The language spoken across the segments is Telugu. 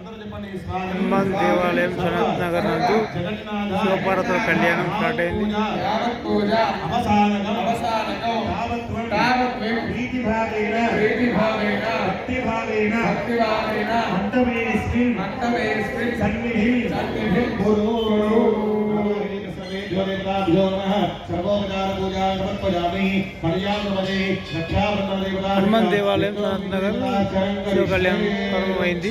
హనుమాన్ దేవాలయం సనత్ నగర్ నందు శివపార్వతుల కళ్యాణం స్టార్ట్ అయింది. హనుమాన్ దేవాలయం సనత్ నగర్ శివ కళ్యాణం ప్రారంభమైంది.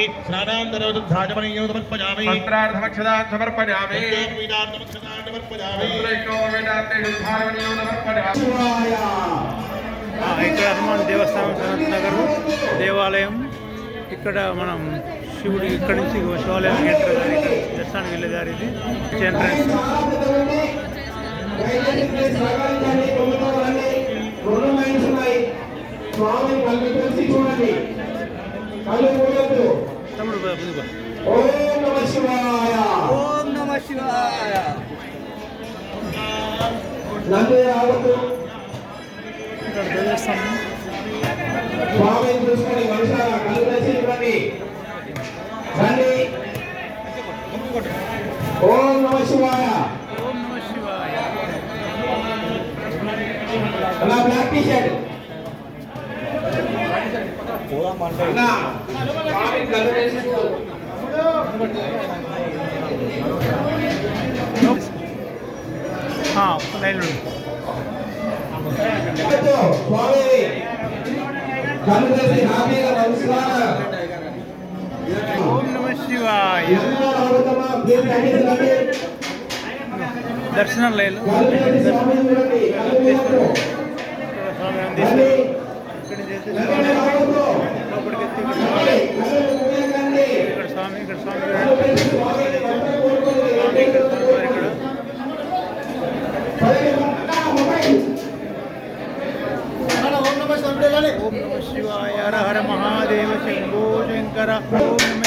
సమర్పయామి స్నానాంతరోధాచమనీయో సమర్పయామి మంత్రార్థభక్షణాన్ సమర్పయామి సమర్పయామి రుద్రైకోవేదాంతేషుద్ధారణీయో సమర్పయామి ఆ, ఇక్కడ హనుమాన్ దేవస్థానం సనత్ నగర్ దేవాలయం. ఇక్కడ మనం శివుడి ఇక్కడ నుంచి శివాలయం ఎంటర్ కానీ ఇక్కడ దర్శనానికి వెళ్ళే దారి ఇది. ఎంట్రన్స్ స్వామి కళ్ళు తెలిసి చూడండి. కళ్ళు బా. ఓం నమ శివాయ. ఓం నమ శివాయ నంది రావద్దు స్వామిని చూసుకొని మనుషుల కళ్ళు రండి. ఓం నమ శివాయ. ఓం నమ శివాయ అలా బ్లాక్ టీ షర్ట్ ఓం నమ శివాయ రండి రండి దర్శనం మూడద్దు. ఇక్కడ ఓం నమ శివాయ హర హర మహాదేవ శంభో శంకర ఓం నమ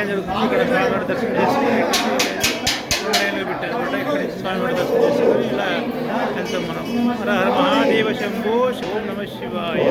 ఇక్కడ కళ్యాణం జరుగుతుంది ఇక్కడ స్వామివారి దర్శనం చేసి లైన్లో పెట్టారు అనమాట ఇక్కడ నుంచి స్వామివారి దర్శనం చేసుకొని ఇలా వెళ్తాం మనం హర హర మహాదేవ శంభో ఓం నమ శివాయ